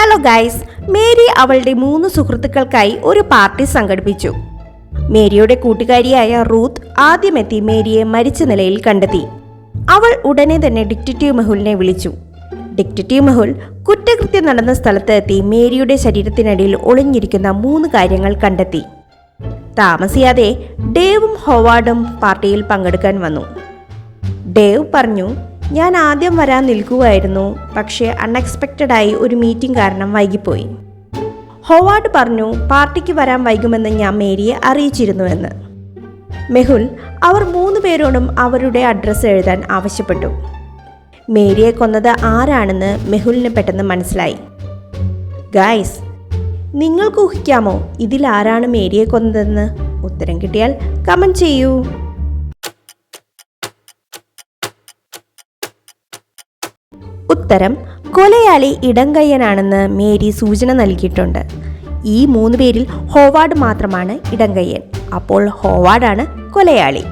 Hello guys Mary അവളുടെ മൂന്ന് സുഹൃത്തുക്കൾക്കായി ഒരു പാർട്ടി സംഘടിപ്പിച്ചു. മേരിയുടെ കൂട്ടുകാരിയായ റൂത്ത് ആദ്യമെത്തി മേരിയെ മരിച്ച നിലയിൽ കണ്ടെത്തി. അവൾ ഉടനെ തന്നെ ഡിക്റ്റേറ്റീവ് മെഹുലിനെ വിളിച്ചു. ഡിക്റ്റേറ്റീവ് മെഹുൽ കുറ്റകൃത്യം നടന്ന സ്ഥലത്ത് എത്തി മേരിയുടെ ശരീരത്തിനടിയിൽ ഒളിഞ്ഞിരിക്കുന്ന മൂന്ന് കാര്യങ്ങൾ കണ്ടെത്തി. താമസിയാതെ ഡേവും ഹോവാർഡും പാർട്ടിയിൽ പങ്കെടുക്കാൻ വന്നു. ഡേവ് പറഞ്ഞു ഞാൻ ആദ്യം വരാൻ നിൽക്കുകയായിരുന്നു പക്ഷേ അൺഎക്സ്പെക്റ്റഡായി ഒരു മീറ്റിംഗ് കാരണം വൈകിപ്പോയി. ഹോവാർഡ് പറഞ്ഞു പാർട്ടിക്ക് വരാൻ വൈകുമെന്ന് ഞാൻ മേരിയെ അറിയിച്ചിരുന്നുവെന്ന്. മെഹുൽ അവർ മൂന്ന് പേരോടും അവരുടെ അഡ്രസ്സ് എഴുതാൻ ആവശ്യപ്പെട്ടു. മേരിയെ കൊന്നത് ആരാണെന്ന് മെഹുലിന് പെട്ടെന്ന് മനസ്സിലായി. ഗായ്സ് നിങ്ങൾക്ക് ഊഹിക്കാമോ ഇതിലാരാണ് മേരിയെ കൊന്നതെന്ന്? ഉത്തരം കിട്ടിയാൽ കമന്റ് ചെയ്യൂ. ഉത്തരം കൊലയാളി ഇടങ്കയ്യനാണെന്ന് മേരി സൂചന നൽകിയിട്ടുണ്ട്. ഈ മൂന്ന് പേരിൽ ഹോവാർഡ് മാത്രമാണ് ഇടങ്കയ്യൻ. അപ്പോൾ ഹോവാർഡാണ് കൊലയാളി.